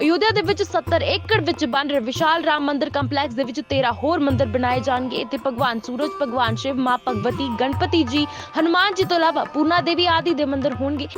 ਅਯੁੱਧਿਆ ਦੇ ਵਿੱਚ 70 ਏਕੜ ਵਿੱਚ ਬਣ ਰਹੇ ਵਿਸ਼ਾਲ ਰਾਮ ਮੰਦਿਰ ਕੰਪਲੈਕਸ ਦੇ ਵਿੱਚ 13 ਹੋਰ ਮੰਦਿਰ ਬਣਾਏ ਜਾਣਗੇ। ਇੱਥੇ ਭਗਵਾਨ ਸੂਰਜ, ਭਗਵਾਨ ਸ਼ਿਵ, ਮਾਂ ਭਗਵਤੀ, ਗਣਪਤੀ ਜੀ, ਹਨੂਮਾਨ ਜੀ ਤੋਂ ਇਲਾਵਾ ਪੂਰਨਾ ਦੇਵੀ ਆਦਿ ਦੇ ਮੰਦਿਰ ਹੋਣਗੇ।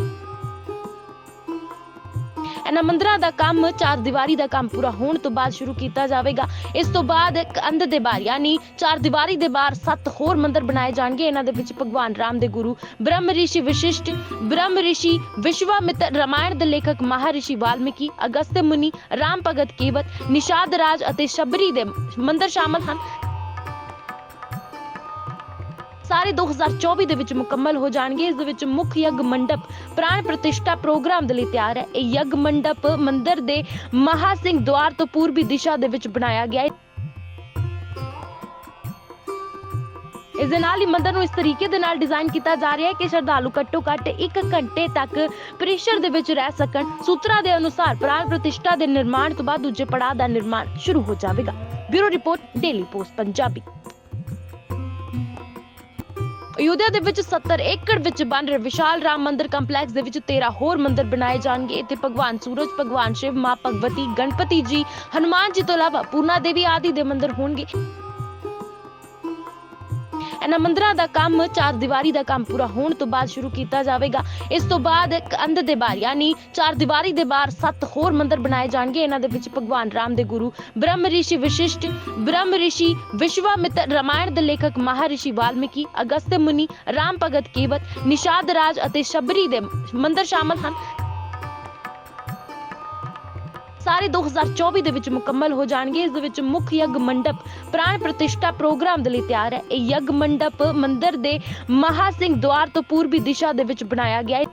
ਇਹਨਾਂ ਮੰਦਿਰਾਂ ਦਾ ਕੰਮ, ਚਾਰ ਦੀਵਾਰੀ ਦਾ ਕੰਮ ਪੂਰਾ ਹੋਣ ਤੋਂ ਬਾਅਦ ਸ਼ੁਰੂ ਕੀਤਾ ਜਾਵੇਗਾ। ਇਸ ਤੋਂ ਬਾਅਦ ਇੱਕ ਅੰਧ ਦੇ ਬਾਹਰ ਯਾਨੀ ਚਾਰ ਦੀਵਾਰੀ ਦੇ ਬਾਹਰ ਸੱਤ ਹੋਰ ਮੰਦਿਰ ਬਣਾਏ ਜਾਣਗੇ। ਇਹਨਾਂ ਦੇ ਵਿੱਚ ਭਗਵਾਨ ਰਾਮ ਦੇ ਗੁਰੂ, ਬ੍ਰਹਮ ਰਿਸ਼ੀ ਵਿਸ਼ਿਸ਼ਟ, ਬ੍ਰਹਮ ਰਿਸ਼ੀ ਵਿਸ਼ਵਾਮਿਤਰ ਰਾਮਾਇਣ ਦੇ ਲੇਖਕ ਮਹਾਰਿਸ਼ੀ ਵਾਲਮੀਕੀ, ਅਗਸਤ ਮੁਨੀ, ਰਾਮ ਭਗਤ ਕੇਵਤ, ਨਿਸ਼ਾਦ ਰਾਜ ਅਤੇ ਸ਼ਬਰੀ ਦੇ ਮੰਦਿਰ ਸ਼ਾਮਲ ਹਨ। ਸਾਰੇ 2024 ਦੇ ਵਿੱਚ ਮੁਕੰਮਲ ਹੋ ਜਾਣਗੇ। ਇਸ ਦੇ ਵਿੱਚ ਮੁੱਖ ਯੱਗ ਮੰਡਪ ਪ੍ਰਾਣ ਪ੍ਰਤਿਸ਼ਠਾ ਪ੍ਰੋਗਰਾਮ ਦੇ ਲਈ ਤਿਆਰ ਹੈ। ਇਹ ਯੱਗ ਮੰਡਪ ਮੰਦਿਰ ਦੇ ਮਹਾ ਸਿੰਘ ਦੁਆਰ ਤੋਂ ਪੂਰਬੀ ਦਿਸ਼ਾ ਦੇ ਵਿੱਚ ਬਣਾਇਆ ਗਿਆ ਹੈ। ਇਸ ਦੇ ਨਾਲ ਹੀ ਮੰਦਿਰ ਨੂੰ ਇਸ ਤਰੀਕੇ ਦੇ ਨਾਲ ਡਿਜ਼ਾਈਨ ਕੀਤਾ ਜਾ ਰਿਹਾ ਹੈ ਕਿ ਸ਼ਰਧਾਲੂ ਘੱਟੋ ਘੱਟ 1 ਘੰਟੇ ਤੱਕ ਪ੍ਰੀਸ਼ਰ ਦੇ ਵਿੱਚ ਰਹਿ ਸਕਣ। ਸੂਤਰਾਂ ਦੇ ਅਨੁਸਾਰ ਪ੍ਰਾਣ ਪ੍ਰਤਿਸ਼ਠਾ ਦੇ ਨਿਰਮਾਣ ਤੋਂ ਬਾਅਦ ਦੂਜੇ ਪੜਾਅ ਦਾ ਨਿਰਮਾਣ ਸ਼ੁਰੂ ਹੋ ਜਾਵੇਗਾ। Bureau report, daily post, Punjabi. Ayodhya ਦੇ ਵਿੱਚ 70 ਏਕੜ ਵਿੱਚ ਬਣ ਰਹੇ ਵਿਸ਼ਾਲ ਰਾਮ ਮੰਦਿਰ ਕੰਪਲੈਕਸ ਦੇ ਵਿੱਚ 13 ਹੋਰ ਮੰਦਿਰ ਬਣਾਏ ਜਾਣਗੇ। ਇੱਥੇ ਭਗਵਾਨ ਸੂਰਜ, ਭਗਵਾਨ ਸ਼ਿਵ, ਮਾਂ ਭਗਵਤੀ, ਗਣਪਤੀ ਜੀ, ਹਨੂਮਾਨ ਜੀ ਤੋਂ ਇਲਾਵਾ ਪੂਰਨਾ ਦੇਵੀ ਆਦਿ ਦੇ ਮੰਦਿਰ ਹੋਣਗੇ। ਇਹਨਾਂ ਮੰਦਿਰਾਂ ਦਾ ਕੰਮ, ਚਾਰ ਦੀਵਾਰੀ ਦਾ ਕੰਮ ਪੂਰਾ ਹੋਣ ਤੋਂ ਬਾਅਦ ਸ਼ੁਰੂ ਕੀਤਾ ਜਾਵੇਗਾ। ਇਸ ਤੋਂ ਬਾਅਦ ਇੱਕ ਦੇ ਬਾਹਰ, ਯਾਨੀ ਚਾਰ ਦੀਵਾਰੀ ਦੇ ਬਾਹਰ ਸੱਤ ਹੋਰ ਮੰਦਿਰ ਬਣਾਏ ਜਾਣਗੇ। ਇਹਨਾਂ ਦੇ ਵਿੱਚ ਭਗਵਾਨ ਰਾਮ ਦੇ ਗੁਰੂ, ਬ੍ਰਹਮ ਰਿਸ਼ੀ ਵਿਸ਼ਿਸ਼ਟ, ਬ੍ਰਹਮ ਰਿਸ਼ੀ ਵਿਸ਼ਵਾਮਿਤਰ ਰਾਮਾਇਣ ਦੇ ਲੇਖਕ ਮਹਾਰਿਸ਼ੀ ਵਾਲਮੀਕੀ, ਅਗਸਤ ਮੁਨੀ, ਰਾਮ ਭਗਤ ਕੇਵਤ, ਨਿਸ਼ਾਦ ਰਾਜ ਅਤੇ ਸ਼ਬਰੀ ਦੇ ਮੰਦਿਰ ਸ਼ਾਮਲ ਹਨ। ਸਾਰੇ 2024 ਦੇ ਵਿੱਚ ਮੁਕੰਮਲ ਹੋ ਜਾਣਗੇ। ਇਸ ਦੇ ਵਿੱਚ ਮੁੱਖ ਯੱਗ ਮੰਡਪ ਪ੍ਰਾਣ ਪ੍ਰਤਿਸ਼ਠਾ ਪ੍ਰੋਗਰਾਮ ਦੇ ਲਈ ਤਿਆਰ ਹੈ। ਇਹ ਯੱਗ ਮੰਡਪ ਮੰਦਿਰ ਦੇ ਮਹਾ ਸਿੰਘ ਦੁਆਰ ਤੋਂ ਪੂਰਬੀ ਦਿਸ਼ਾ ਦੇ ਵਿੱਚ ਬਣਾਇਆ ਗਿਆ ਹੈ।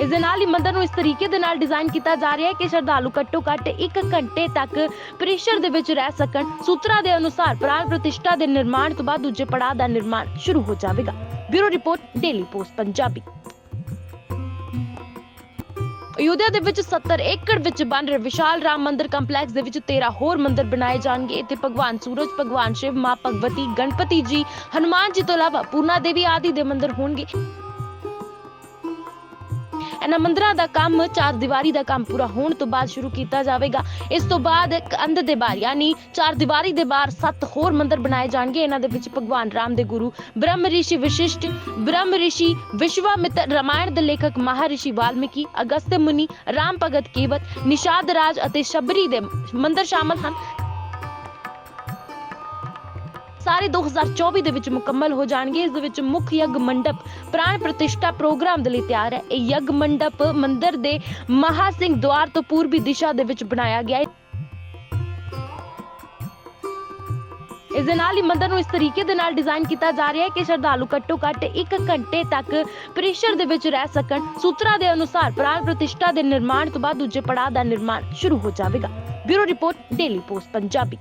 ਇਸ ਦੇ ਨਾਲ ਹੀ ਮੰਦਿਰ ਨੂੰ ਇਸ ਤਰੀਕੇ ਦੇ ਨਾਲ ਡਿਜ਼ਾਈਨ ਕੀਤਾ ਜਾ ਰਿਹਾ ਹੈ ਕਿ ਸ਼ਰਧਾਲੂ ਘੱਟੋ ਘੱਟ 1 ਘੰਟੇ ਤੱਕ ਪ੍ਰੀਸ਼ਰ ਦੇ ਵਿੱਚ ਰਹਿ ਸਕਣ। ਸੂਤਰਾਂ ਦੇ ਅਨੁਸਾਰ ਪ੍ਰਾਣ ਪ੍ਰਤਿਸ਼ਠਾ ਦੇ ਨਿਰਮਾਣ ਤੋਂ ਬਾਅਦ ਦੂਜੇ ਪੜਾਅ ਦਾ ਨਿਰਮਾਣ ਸ਼ੁਰੂ ਹੋ ਜਾਵੇਗਾ। Bureau report, daily post, Punjabi. Ayodhya ਦੇ ਵਿੱਚ 70 ਏਕੜ ਵਿੱਚ ਬਣ ਰਹੇ ਵਿਸ਼ਾਲ ਰਾਮ ਮੰਦਿਰ ਕੰਪਲੈਕਸ ਦੇ ਵਿੱਚ 13 ਹੋਰ ਮੰਦਿਰ ਬਣਾਏ ਜਾਣਗੇ। ਇੱਥੇ ਭਗਵਾਨ ਸੂਰਜ, ਭਗਵਾਨ ਸ਼ਿਵ, ਮਾਂ ਭਗਵਤੀ, ਗਣਪਤੀ ਜੀ, ਹਨੂਮਾਨ ਜੀ ਤੋਂ ਇਲਾਵਾ ਪੂਰਨਾ ਦੇਵੀ ਆਦਿ ਦੇ ਮੰਦਿਰ ਹੋਣਗੇ। ਇਹਨਾਂ ਮੰਦਿਰਾਂ ਦਾ ਕੰਮ, ਚਾਰ ਦੀਵਾਰੀ ਦਾ ਕੰਮ ਪੂਰਾ ਹੋਣ ਤੋਂ ਬਾਅਦ ਸ਼ੁਰੂ ਕੀਤਾ ਜਾਵੇਗਾ। ਇਸ ਤੋਂ ਬਾਅਦ ਇੱਕ ਅੰਧ ਦੇ ਬਾਹਰ ਯਾਨੀ ਚਾਰ ਦੀਵਾਰੀ ਦੇ ਬਾਹਰ ਸੱਤ ਹੋਰ ਮੰਦਿਰ ਬਣਾਏ ਜਾਣਗੇ। ਇਹਨਾਂ ਦੇ ਵਿੱਚ ਭਗਵਾਨ ਰਾਮ ਦੇ ਗੁਰੂ, ਬ੍ਰਹਮ ਰਿਸ਼ੀ ਵਿਸ਼ਿਸ਼ਟ, ਬ੍ਰਹਮ ਰਿਸ਼ੀ ਵਿਸ਼ਵਾਮਿਤਰ ਰਾਮਾਇਣ ਦੇ ਲੇਖਕ ਮਹਾਰਿਸ਼ੀ ਵਾਲਮੀਕੀ, ਅਗਸਤ ਮੁਨੀ, ਰਾਮ ਭਗਤ ਕੇਵਤ, ਨਿਸ਼ਾਦ ਰਾਜ ਅਤੇ ਸ਼ਬਰੀ ਦੇ ਮੰਦਿਰ ਸ਼ਾਮਲ ਹਨ। ਸਾਰੇ 2024 ਦੇ ਵਿੱਚ ਮੁਕੰਮਲ ਹੋ ਜਾਣਗੇ। ਇਸ ਦੇ ਵਿੱਚ ਮੁੱਖ ਯੱਗ ਮੰਡਪ ਪ੍ਰਾਣ ਪ੍ਰਤਿਸ਼ਠਾ ਪ੍ਰੋਗਰਾਮ ਦੇ ਲਈ ਤਿਆਰ ਹੈ। ਇਹ ਯੱਗ ਮੰਡਪ ਮੰਦਿਰ ਦੇ ਮਹਾ ਸਿੰਘ ਦੁਆਰ ਤੋਂ ਪੂਰਬੀ ਦਿਸ਼ਾ ਦੇ ਵਿੱਚ ਬਣਾਇਆ ਗਿਆ ਹੈ। ਇਸ ਦੇ ਨਾਲ ਹੀ ਮੰਦਿਰ ਨੂੰ ਇਸ ਤਰੀਕੇ ਦੇ ਨਾਲ ਡਿਜ਼ਾਈਨ ਕੀਤਾ ਜਾ ਰਿਹਾ ਹੈ ਕਿ ਸ਼ਰਧਾਲੂ ਘੱਟੋ ਘੱਟ 1 ਘੰਟੇ ਤੱਕ ਪ੍ਰੀਸ਼ਰ ਦੇ ਵਿੱਚ ਰਹਿ ਸਕਣ। ਸੂਤਰਾਂ ਦੇ ਅਨੁਸਾਰ ਪ੍ਰਾਣ ਪ੍ਰਤਿਸ਼ਠਾ ਦੇ ਨਿਰਮਾਣ ਤੋਂ ਬਾਅਦ ਦੂਜੇ ਪੜਾਅ ਦਾ ਨਿਰਮਾਣ ਸ਼ੁਰੂ ਹੋ ਜਾਵੇਗਾ। Bureau report, daily post, Punjabi.